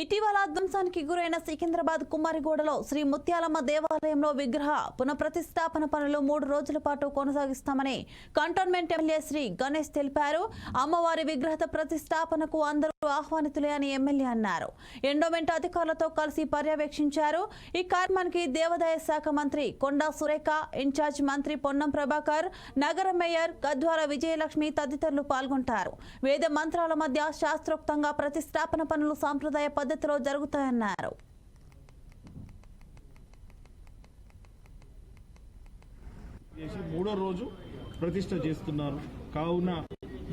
ఇటీవల ధ్వంసానికి గురైన సికింద్రాబాద్ కుమారిగూడలో శ్రీ ముత్యాలమ్మ దేవాలయంలో విగ్రహ పునఃప్రతిష్టాపన పనులు మూడు రోజుల పాటు కొనసాగిస్తామని కంటోన్మెంట్ ఎమ్మెల్యే శ్రీ గణేష్ తెలిపారు. అమ్మవారి విగ్రహ ప్రతిష్టాపనకు అందరూ ఆహ్వానితులే అని ఎమ్మెల్యే అన్నారు. ఎండోమెంట్ అధికారులతో కలిసి పర్యవేక్షించారు. ఈ కార్యక్రమానికి దేవాదాయ శాఖ మంత్రి కొండా సురేఖ ఇన్ఛార్జ్ మంత్రి పొన్నం ప్రభాకర్ నగర మేయర్ గద్వాల విజయలక్ష్మి తదితరులు పాల్గొంటారు. వేద మంత్రాల మధ్య శాస్త్రోక్తంగా ప్రతిష్టాపన పనులు సాంప్రదాయ పద్ధతిలో జరుగుతాయన్నారు. చేసి మూడో రోజు ప్రతిష్ట చేస్తున్నారు. కావున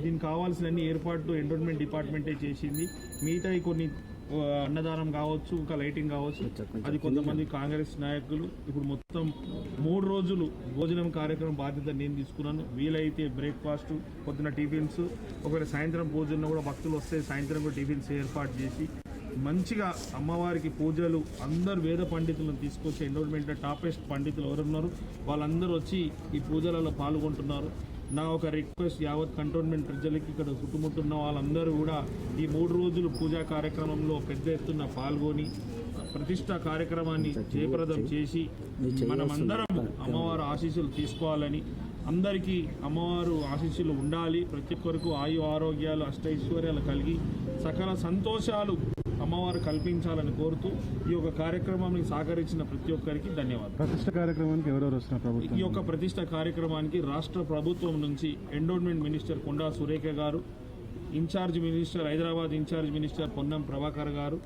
దీనికి కావాల్సిన అన్ని ఏర్పాట్లు ఎండోన్మెంట్ డిపార్ట్మెంటే చేసింది. మిగతా కొన్ని అన్నదానం కావచ్చు ఇంకా లైటింగ్ కావచ్చు. అది కొంతమంది కాంగ్రెస్ నాయకులు. ఇప్పుడు మొత్తం మూడు రోజులు భోజనం కార్యక్రమం బాధ్యత నేను తీసుకున్నాను. వీలైతే బ్రేక్ఫాస్ట్ పొద్దున టిఫిన్స్ ఒకవేళ సాయంత్రం భోజనం కూడా భక్తులు వస్తే సాయంత్రం కూడా టిఫిన్స్ ఏర్పాటు చేసి మంచిగా అమ్మవారికి పూజలు అందరు వేద పండితులను తీసుకొచ్చి ఎండోర్మెంట్ టాపెస్ట్ పండితులు ఎవరున్నారు? వాళ్ళందరూ వచ్చి ఈ పూజలలో పాల్గొంటున్నారు. నా ఒక రిక్వెస్ట్ యావత్ కంటోన్మెంట్ ప్రజలకి ఇక్కడ చుట్టుముట్టున్న వాళ్ళందరూ కూడా ఈ మూడు రోజులు పూజా కార్యక్రమంలో పెద్ద ఎత్తున పాల్గొని ప్రతిష్ట కార్యక్రమాన్ని జయప్రదం చేసి మనమందరం అమ్మవారు ఆశీస్సులు తీసుకోవాలని అందరికీ అమ్మవారు ఆశీస్సులు ఉండాలి. ప్రతి ఒక్కరికి ఆయు ఆరోగ్యాలు అష్టైశ్వర్యాలు కలిగి సకల సంతోషాలు అమ్మవారు కల్పించాలని కోరుతూ ఈ యొక్క కార్యక్రమాన్ని సహకరించిన ప్రతి ఒక్కరికి ధన్యవాదాలు. ప్రతిష్ట కార్యక్రమానికి ఎవరెవరు వస్తున్నారు ఈ ప్రభుత్వం యొక్క ప్రతిష్ట కార్యక్రమానికి రాష్ట్ర ప్రభుత్వం నుంచి endowment minister Konda Surekha garu incharge minister Hyderabad incharge minister Ponnam Prabhakar garu